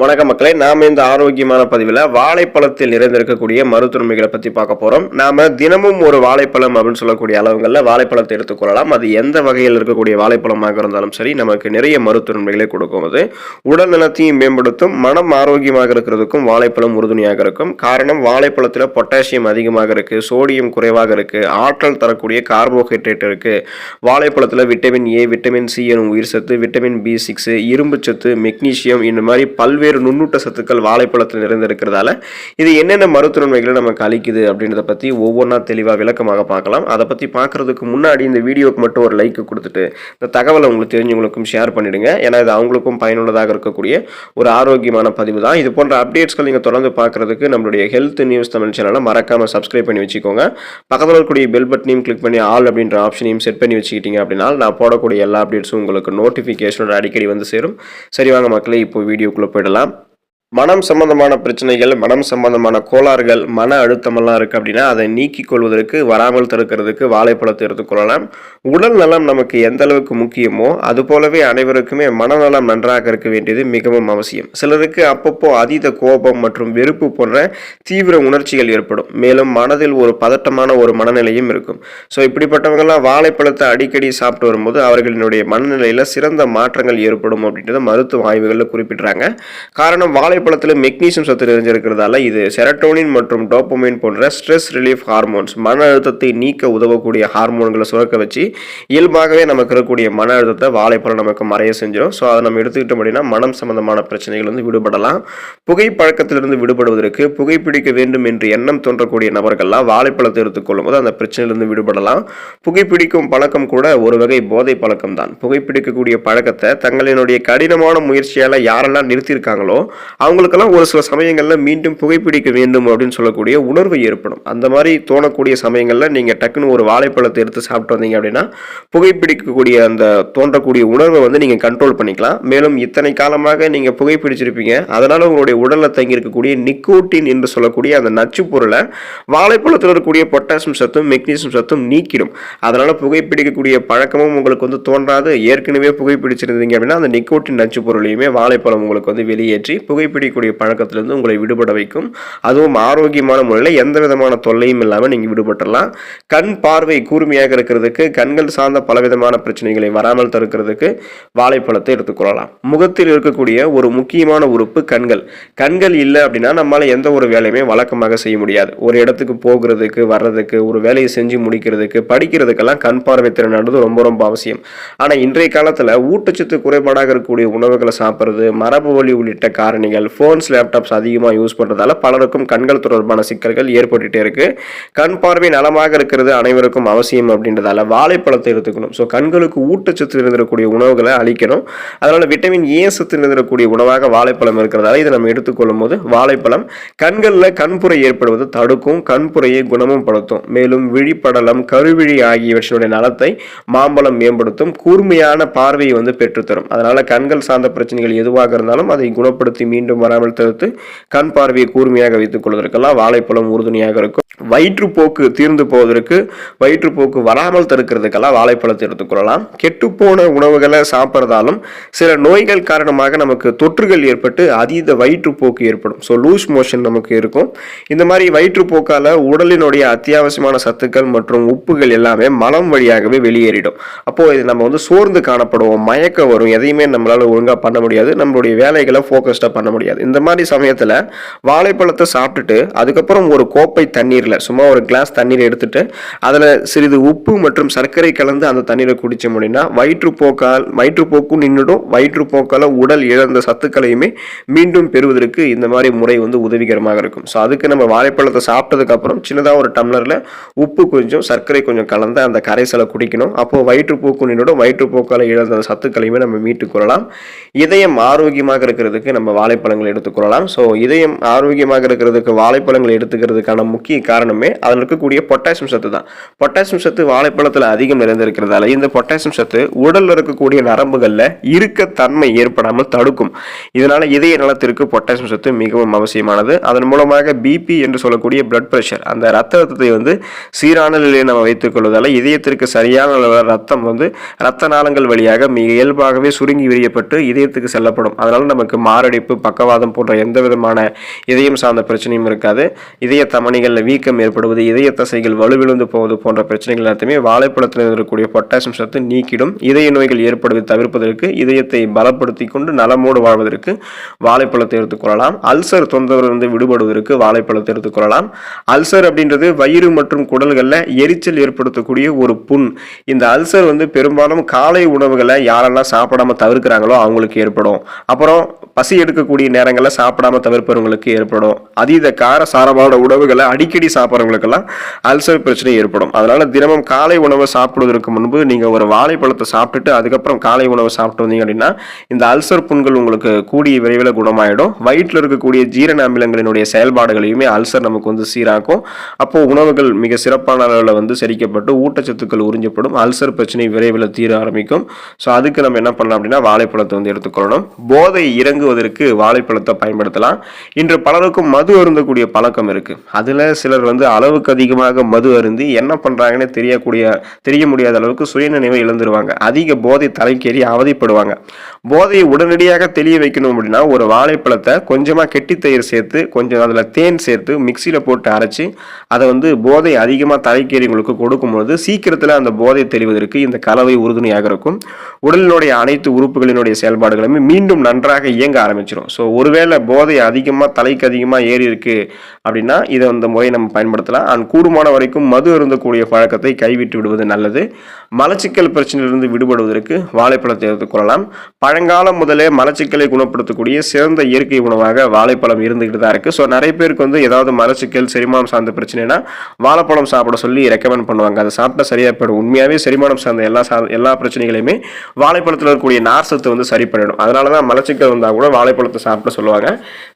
வணக்க மக்களே நாம இந்த ஆரோக்கியமான பதிவில் வாழைப்பழத்தில் நிறைந்திருக்கக்கூடிய மருத்துவமைகளை பற்றி பார்க்க போகிறோம் நாம தினமும் ஒரு வாழைப்பழம் அப்படின்னு சொல்லக்கூடிய அளவுகளில் வாழைப்பழத்தை எடுத்துக்கொள்ளலாம் அது எந்த வகையில் இருக்கக்கூடிய வாழைப்பழமாக இருந்தாலும் சரி நமக்கு நிறைய மருத்துவமைகளை கொடுக்கும் அது. உடல் நலத்தையும் மேம்படுத்தும் மனம் ஆரோக்கியமாக இருக்கிறதுக்கும் வாழைப்பழம் உறுதுணையாக இருக்கும். காரணம் வாழைப்பழத்தில் பொட்டாசியம் அதிகமாக இருக்குது சோடியம் குறைவாக இருக்குது ஆற்றல் தரக்கூடிய கார்போஹைட்ரேட் இருக்குது வாழைப்பழத்தில் விட்டமின் ஏ விட்டமின் சி எனும் உயிர் சத்து விட்டமின் பி சிக்ஸ் இரும்பு சத்து மெக்னீசியம் இந்த மாதிரி பல்வேறு நுண்ணூட்ட சத்துக்கள் வாழைப்பழத்தில் நிறைந்திருக்கிறதால இது என்னென்ன மருத்துவன்மைகளை நமக்கு அளிக்குது அப்படின்றத பற்றி ஒவ்வொன்றா தெளிவாக விளக்கமாக பார்க்கலாம். அதை பற்றி பார்க்கறதுக்கு முன்னாடி இந்த வீடியோக்கு மட்டும் ஒரு லைக் கொடுத்துட்டு இந்த தகவலை உங்களுக்கு தெரிஞ்சவங்களுக்கும் ஷேர் பண்ணிவிடுங்க ஏன்னா இது அவங்களுக்கும் பயனுள்ளதாக இருக்கக்கூடிய ஒரு ஆரோக்கியமான பதிவு தான். இது போன்ற அப்டேட்ஸ்கள் நீங்கள் தொடர்ந்து பார்க்கறதுக்கு நம்மளுடைய ஹெல்த் நியூஸ் தமிழ் சேனலை மறக்காமல் சப்ஸ்கிரைப் பண்ணி வச்சுக்கோங்க. பக்கத்தில் இருக்கக்கூடிய பெல் பட்டனையும் கிளிக் பண்ணி ஆல் அப்படின்ற ஆப்ஷனையும் செட் பண்ணி வச்சுக்கிட்டீங்க அப்படின்னா நான் போடக்கூடிய எல்லா அப்டேட்ஸும் உங்களுக்கு நோட்டிஃபிகேஷனோட அடிக்கடி வந்து சேரும். சரி வாங்க மக்களே இப்போ வீடியோக்குள்ளே போயிடலாம். да, மனம் சம்பந்தமான பிரச்சனைகள் மனம் சம்பந்தமான கோளாறுகள் மன அழுத்தமெல்லாம் இருக்குது அப்படின்னா அதை நீக்கிக் கொள்வதற்கு வராமல் தடுக்கிறதுக்கு வாழைப்பழத்தை எடுத்துக்கொள்ளலாம் உடல் நலம் நமக்கு எந்த அளவுக்கு முக்கியமோ அது போலவே அனைவருக்குமே மனநலம் நன்றாக இருக்க வேண்டியது மிகவும் அவசியம். சிலருக்கு அப்பப்போ அதீத கோபம் மற்றும் வெறுப்பு போன்ற தீவிர உணர்ச்சிகள் ஏற்படும். மேலும் மனதில் ஒரு பதட்டமான ஒரு மனநிலையும் இருக்கும். ஸோ இப்படிப்பட்டவங்கெல்லாம் வாழைப்பழத்தை அடிக்கடி சாப்பிட்டு வரும்போது அவர்களினுடைய மனநிலையில் சிறந்த மாற்றங்கள் ஏற்படும் அப்படின்றத மருத்துவ ஆய்வுகளில் குறிப்பிட்றாங்க. காரணம் வாழைப்பழத்தில் மெக்னீசியம் சத்து நிறைஞ்சிருக்கிறதால இது செரட்டோனின் மற்றும் டோப்பமைன் போன்ற ஸ்ட்ரெஸ் ரிலீஃப் ஹார்மோன்ஸ் மன அழுத்தத்தை நீக்க உதவக்கூடிய ஹார்மோன்களை சுரக்க வச்சு இயல்பாகவே நமக்கு இருக்கக்கூடிய மன அழுத்தத்தை வாழைப்பழம் நமக்கு மறைய செஞ்சிடும். ஸோ அதை நம்ம எடுத்துக்கிட்டோம் அப்படின்னா மனம் சம்பந்தமான பிரச்சனைகள் வந்து விடுபடலாம். புகைப்பழக்கத்திலிருந்து விடுபடுவதற்கு புகைப்பிடிக்க வேண்டும் என்று எண்ணம் தோன்றக்கூடிய நபர்கள்லாம் வாழைப்பழத்தை எடுத்துக்கொள்ளும் போது அந்த பிரச்சனையிலிருந்து விடுபடலாம். புகைப்பிடிக்கும் பழக்கம் கூட ஒரு வகை போதை பழக்கம் தான் புகைப்பிடிக்கக்கூடிய பழக்கத்தை தங்களினுடைய கடினமான முயற்சியால் யாரெல்லாம் நிறுத்தியிருக்காங்களோ அவங்களுக்கெல்லாம் ஒரு சில சமயங்களில் மீண்டும் புகைப்பிடிக்க வேண்டும் அப்படின்னு சொல்லக்கூடிய உணர்வு ஏற்படும். அந்த மாதிரி தோணக்கூடிய சமயங்களில் நீங்கள் டக்குன்னு ஒரு வாழைப்பழத்தை எடுத்து சாப்பிட்டு வந்தீங்க அப்படின்னா புகைப்பிடிக்கக்கூடிய அந்த தோன்றக்கூடிய உணர்வை வந்து நீங்கள் கண்ட்ரோல் பண்ணிக்கலாம். மேலும் இத்தனை காலமாக நீங்கள் புகைப்பிடிச்சிருப்பீங்க. அதனால் உங்களுடைய உடலில் தங்கியிருக்கக்கூடிய நிக்கோட்டின் என்று சொல்லக்கூடிய அந்த நச்சு பொருளை வாழைப்பழத்தில் இருக்கக்கூடிய பொட்டாசியம் சத்தும் மெக்னீசியம் சத்தும் நீக்கிடும். அதனால் புகைப்பிடிக்கக்கூடிய பழக்கமும் உங்களுக்கு வந்து தோன்றாது. ஏற்கனவே புகைப்பிடிச்சிருந்தீங்க அப்படின்னா அந்த நிக்கோட்டின் நச்சு பொருளையுமே வாழைப்பழம் உங்களுக்கு வந்து வெளியேற்றி புகைப்பிடிக்கக்கூடிய பழக்கத்திலிருந்து உங்களை விடுபட வைக்கும். அதுவும் ஆரோக்கியமான முறையில் எந்த விதமான தொல்லையும் இல்லாமல் நீங்கள் விடுபட்டுடலாம் கண் பார்வை கூர்மையாக இருக்கிறதுக்கு கண்கள் சார்ந்த பலவிதமான பிரச்சனைகளை வராமல் தடுக்கிறதுக்கு வாழைப்பழத்தை எடுத்துக்கொள்ளலாம் முகத்தில் இருக்கக்கூடிய ஒரு முக்கியமான உறுப்பு கண்கள். கண்கள் இல்லை அப்படின்னா நம்மளால் எந்த ஒரு வேலையுமே வழக்கமாக செய்ய முடியாது. ஒரு இடத்துக்கு போகிறதுக்கு வர்றதுக்கு ஒரு வேலையை செஞ்சு முடிக்கிறதுக்கு படிக்கிறதுக்கெல்லாம் கண் பார்வை திறனானது ரொம்ப ரொம்ப அவசியம். ஆனால் இன்றைய காலத்தில் ஊட்டச்சத்து குறைபாடாக இருக்கக்கூடிய உணவுகளை சாப்பிட்றது மரபு வழி உள்ளிட்ட காரணிகள் ஃபோன்ஸ் லேப்டாப்ஸ் அதிகமாக யூஸ் பண்ணுறதால பலருக்கும் கண்கள் தொடர்பான சிக்கல்கள் ஏற்பட்டுகிட்டே இருக்குது கண் பார்வை நலமாக இருக்கிறது அனைவருக்கும் அவசியம் அப்படின்றதால வாழைப்பழத்தை எடுத்துக்கணும். ஸோ கண்களுக்கு ஊட்டச்சத்து இருந்திருக்கக்கூடிய உணவுகளை அளிக்கணும். அதனால் விட்டமின் ஏ சத்து இருந்திருக்கக்கூடிய உணவாக வாழைப்பழம் இருக்கிறதால இதை நம்ம எடுத்துக்கொள்ளும் போது வாழைப்பழம் கண்களில் கண்புரை ஏற்படுவது தடுக்கும் கண்புரையை குணமும் படுத்தும். மேலும் விழிப்படலம் கருவிழி ஆகியவற்றினுடைய நலத்தை மாம்பழம் மேம்படுத்தும் கூர்மையான பார்வையை வந்து பெற்றுத்தரும். அதனால் கண்கள் சார்ந்த பிரச்சனைகள் எதுவாக இருந்தாலும் அதை குணப்படுத்தி மீண்டும் வராமல் தடுத்து கண் பார்வையை கூர்மையாக வைத்துக் கொள்வதற்கெல்லாம் வாழைப்பழம் உறுதுணையாக இருக்கும். வயிற்றுப்போக்கு தீர்ந்து போவதற்கு வயிற்றுப்போக்கு வராமல் தடுக்கிறதுக்கெல்லாம் வாழைப்பழத்தை எடுத்துக்கொள்ளலாம் கெட்டுப்போன உணவுகளை சாப்பிட்றதாலும் சில நோய்கள் காரணமாக நமக்கு தொற்றுகள் ஏற்பட்டு அதீத வயிற்றுப்போக்கு ஏற்படும். ஸோ லூஸ் மோஷன் நமக்கு இருக்கும். இந்த மாதிரி வயிற்றுப்போக்கால் உடலினுடைய அத்தியாவசியமான சத்துக்கள் மற்றும் உப்புகள் எல்லாமே மலம் வழியாகவே வெளியேறிடும். அப்போது இது நம்ம வந்து சோர்ந்து காணப்படுவோம் மயக்கம் வரும். எதையுமே நம்மளால் ஒழுங்காக பண்ண முடியாது. நம்மளுடைய வேலைகளை ஃபோக்கஸ்டாக பண்ண முடியாது. இந்த மாதிரி சமயத்தில் வாழைப்பழத்தை சாப்பிட்டுட்டு அதுக்கப்புறம் ஒரு கோப்பை தண்ணீரில் சும்மா ஒரு கிளாஸ் தண்ணீர் எடுத்துட்டு அதில் சிறிது உப்பு மற்றும் சர்க்கரை கலந்து அந்த தண்ணீரை குடிச்சோம் அப்படின்னா வயிற்றுப்போக்கால் வயிற்றுப்போக்கும் நின்றுடும் வயிற்றுப்போக்கால் உடல் இழந்த சத்துக்களையுமே மீண்டும் பெறுவதற்கு இந்த மாதிரி முறை வந்து உதவிகரமாக இருக்கும். ஸோ அதுக்கு நம்ம வாழைப்பழத்தை சாப்பிட்டதுக்கப்புறம் சின்னதாக ஒரு டம்ளரில் உப்பு கொஞ்சம் சர்க்கரை கொஞ்சம் கலந்து அந்த கரைசலை குடிக்கணும். அப்போது வயிற்றுப்போக்கு நின்றுடும் வயிற்றுப்போக்கால் இழந்த சத்துக்களையுமே நம்ம மீட்டுக் கொள்ளலாம். இதயம் ஆரோக்கியமாக இருக்கிறதுக்கு நம்ம வாழைப்பழம் வாழைப்பழங்கள் எடுத்துக்கொள்ளலாம் ஸோ இதயம் ஆரோக்கியமாக இருக்கிறதுக்கு வாழைப்பழங்களை எடுத்துக்கிறதுக்கான முக்கிய காரணமே அதில் இருக்கக்கூடிய பொட்டாசியம் சத்து தான். பொட்டாசியம் சத்து வாழைப்பழத்தில் அதிகம் நிறைந்திருக்கிறதால இந்த பொட்டாசியம் சத்து உடலில் இருக்கக்கூடிய நரம்புகளில் இறுக்கத்தன்மை ஏற்படாமல் தடுக்கும். இதனால் இதய நலத்திற்கு பொட்டாசியம் சத்து மிகவும் அவசியமானது. அதன் மூலமாக பிபி என்று சொல்லக்கூடிய பிளட் பிரஷர் அந்த ரத்த அழுத்தத்தை வந்து சீரான நிலையில் நம்ம வைத்துக் கொள்வதால் இதயத்திற்கு சரியான அளவில் ரத்தம் வந்து ரத்த நாளங்கள் வழியாக மிக இயல்பாகவே சுருங்கி விரியப்பட்டு இதயத்துக்கு செல்லப்படும். அதனால் நமக்கு மாரடைப்பு பக்க பக்கவாதம் போன்ற எந்த விதமான இதயம் சார்ந்த பிரச்சனையும் இருக்காது. இதய தமணிகளில் வீக்கம் ஏற்படுவது இதய தசைகள் வலுவிழுந்து போவது போன்ற பிரச்சனைகள் எல்லாத்தையுமே வாழைப்பழத்தில் இருக்கக்கூடிய பொட்டாசியம் சத்து நீக்கிடும். இதய நோய்கள் ஏற்படுவதை தவிர்ப்பதற்கு இதயத்தை பலப்படுத்தி கொண்டு நலமோடு வாழ்வதற்கு வாழைப்பழத்தை எடுத்துக்கொள்ளலாம் அல்சர் தொந்தரவிலிருந்து விடுபடுவதற்கு வாழைப்பழத்தை எடுத்துக்கொள்ளலாம் அல்சர் அப்படின்றது வயிறு மற்றும் குடல்களில் எரிச்சல் ஏற்படுத்தக்கூடிய ஒரு புண். இந்த அல்சர் வந்து பெரும்பாலும் காலை உணவுகளை யாரெல்லாம் சாப்பிடாம தவிர்க்கிறாங்களோ அவங்களுக்கு ஏற்படும். அப்புறம் பசி எடுக்கக்கூடிய நேரங்களில் சாப்பிடாம தவிர்ப்பவங்களுக்கு ஏற்படும். அதீத கார சாரமான உணவுகளை அடிக்கடி சாப்பிட்றவங்களுக்கெல்லாம் அல்சர் பிரச்சனை ஏற்படும். அதனால தினமும் காலை உணவை சாப்பிடுவதற்கு முன்பு நீங்கள் ஒரு வாழைப்பழத்தை சாப்பிட்டுட்டு அதுக்கப்புறம் காலை உணவை சாப்பிட்டு வந்தீங்க அப்படின்னா இந்த அல்சர் புண்கள் உங்களுக்கு கூடிய விரைவில் குணமாயிடும். வயிற்றில் இருக்கக்கூடிய ஜீரண அமிலங்களினுடைய செயல்பாடுகளையுமே அல்சர் நமக்கு வந்து சீராக்கும். அப்போ உணவுகள் மிக சிறப்பான அளவில் வந்து செரிக்கப்பட்டு ஊட்டச்சத்துக்கள் உறிஞ்சப்படும். அல்சர் பிரச்சனை விரைவில் தீர ஆரம்பிக்கும். ஸோ அதுக்கு நம்ம என்ன பண்ணலாம் அப்படின்னா வாழைப்பழத்தை வந்து எடுத்துக்கொள்ளணும். போதை இறங்குவதற்கு வாழைப்பழத்தை பயன்படுத்தலாம். இன்று பலருக்கும் மது அருந்தக்கூடிய பழக்கம் இருக்கு. அதுல சிலர் வந்து அளவுக்கு அதிகமாக மது அருந்தி என்ன பண்றாங்கன்னு தெரியக்கூடிய தெரிய முடியாத அளவுக்கு சுயநினைவை இழந்துருவாங்க. அதிக போதை தலைக்கேறி அவதிப்படுவாங்க. போதையை உடனடியாக தெளிய வைக்கணும் அப்படின்னா ஒரு வாழைப்பழத்தை கொஞ்சமா கெட்டி தயிர் சேர்த்து கொஞ்சம் அதுல தேன் சேர்த்து மிக்சியில போட்டு அரைச்சு அதை வந்து போதை அதிகமாக தலைக்கேறிங்களுக்கு கொடுக்கும்பொழுது சீக்கிரத்தில் அந்த போதை தெளிவதற்கு இந்த கலவை உறுதுணையாக இருக்கும். உடலினுடைய அனைத்து உறுப்புகளினுடைய செயல்பாடுகளுமே மீண்டும் நன்றாக இயங்க ஆரம்பிச்சிடும் ஸோ ஒருவேளை போதை அதிகமாக தலைக்கு அதிகமாக ஏறி இருக்கு அப்படின்னா இதை அந்த முறையை நம்ம பயன்படுத்தலாம். அண்ட் கூடுமான வரைக்கும் மது அருந்தக்கூடிய பழக்கத்தை கைவிட்டு விடுவது நல்லது. மலச்சிக்கல் பிரச்சனையிலிருந்து விடுபடுவதற்கு வாழைப்பழத்தை எடுத்துக்கொள்ளலாம் பழங்காலம் முதலே மலச்சிக்கலை குணப்படுத்தக்கூடிய சிறந்த இயற்கை உணவாக வாழைப்பழம் இருந்துகிட்டு தான் இருக்கு. ஸோ நிறைய பேருக்கு வந்து ஏதாவது மலச்சிக்கல் செரிமானம் சார்ந்த பிரச்சனைனா வாழைப்பழம் சாப்பிட சொல்லி ரெக்கமெண்ட் பண்ணுவாங்க. அதை சாப்பிட்டா சரியாக போயிடும். உண்மையாகவே செரிமானம் சார்ந்த எல்லா சா எல்லா பிரச்சனைகளையுமே வாழைப்பழத்தில் இருக்கக்கூடிய நார்சத்தை வந்து சரி பண்ணிடும். அதனால தான் மலச்சிக்கல் வந்தால் கூட வாழைப்பழத்தை சாப்பிட சொல்லுவாங்க.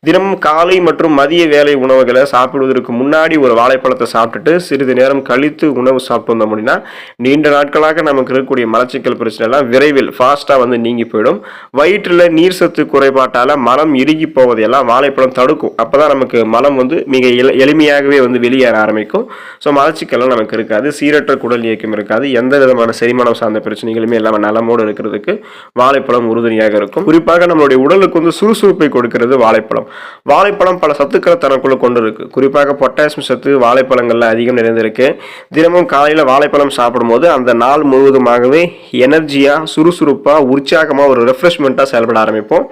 தினமும் காலை மற்றும் மதிய வேலை உணவுகளை சாப்பிடுவதற்கு முன்னாடி ஒரு வாழைப்பழத்தை சாப்பிட்டுட்டு சிறிது நேரம் கழித்து உணவு சாப்பிட்டு வந்தோம் அப்படின்னா நீண்ட நாட்களாக நமக்கு இருக்கக்கூடிய மலச்சிக்கல் பிரச்சனை எல்லாம் விரைவில் ஃபாஸ்ட்டாக வந்து நீங்கி போயிடும். வயிற்றில் நீர் சத்து குறைபாட்டால் மலம் இறுகி போவதையெல்லாம் வாழைப்பழம் தடுக்கும். அப்பதான் நமக்கு மலம் வந்து மிக எளிமையாகவே வந்து வெளியேற ஆரம்பிக்கும். ஸோ மலச்சிக்கல்லாம் நமக்கு இருக்காது. சீரற்ற குடல் இயக்கம் இருக்காது. எந்த விதமான செரிமானம் சார்ந்த பிரச்சனைகளுமே இல்லாமல் நலமோடு இருக்கிறதுக்கு வாழைப்பழம் உறுதுணையாக இருக்கும். குறிப்பாக நம்மளுடைய உடலுக்கு வந்து சுறுசுறுப்பை கொடுக்கிறது வாழைப்பழம். வாழைப்பழம் பல சத்துக்களை தனக்குள்ள கொண்டு இருக்கு குறிப்பாக பொட்டாசியம் சத்து வாழைப்பழங்கள்ல அதிகம் நிறைந்திருக்கு. தினமும் காலையில் வாழைப்பழம் சாப்பிடும்போது அந்த நாள் முழுவதுமாகவே எனர்ஜியாக சுறுசுறுப்பாக உற்சாகமாக ஒரு ரெஃப்ரெஷ்மெண்ட்டாக செயல்பட ஆரம்பிப்போம்.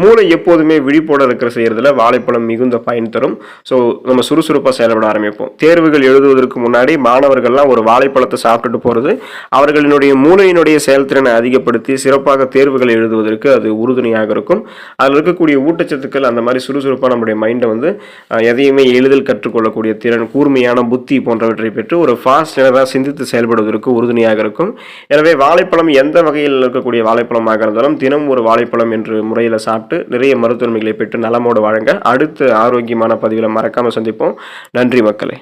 மூளை எப்போதுமே விழிப்போட இருக்கிற செய்யறதுல வாழைப்பழம் மிகுந்த பயன் தரும். ஸோ நம்ம சுறுசுறுப்பாக செயல்பட ஆரம்பிப்போம். தேர்வுகள் எழுதுவதற்கு முன்னாடி மாணவர்கள்லாம் ஒரு வாழைப்பழத்தை சாப்பிட்டுட்டு போகிறது அவர்களினுடைய மூளையினுடைய செயல்திறனை அதிகப்படுத்தி சிறப்பாக தேர்வுகளை எழுதுவதற்கு அது உறுதுணையாக இருக்கும். அதில் இருக்கக்கூடிய ஊட்டச்சத்துக்கள் அந்த மாதிரி சுறுசுறுப்பாக நம்முடைய மைண்டை வந்து எதையுமே எளிதில் கற்றுக்கொள்ளக்கூடிய திறன் கூர்மையான புத்தி போன்றவற்றை பெற்று ஒரு ஃபாஸ்ட் எனதாக சிந்தித்து செயல்படுவதற்கு உறுதுணையாக இருக்கும். எனவே வாழைப்பழம் எந்த வகையில் இருக்கக்கூடிய வாழைப்பழமாக இருந்தாலும் தினம் ஒரு வாழைப்பழம் என்று முறையில் சாப்பிட்டு நிறைய மருத்துவமைகளை பெற்று நலமோடு வாழுங்க அடுத்த ஆரோக்கியமான பதிவில் மறக்காமல் சந்திப்போம். நன்றி மக்களே.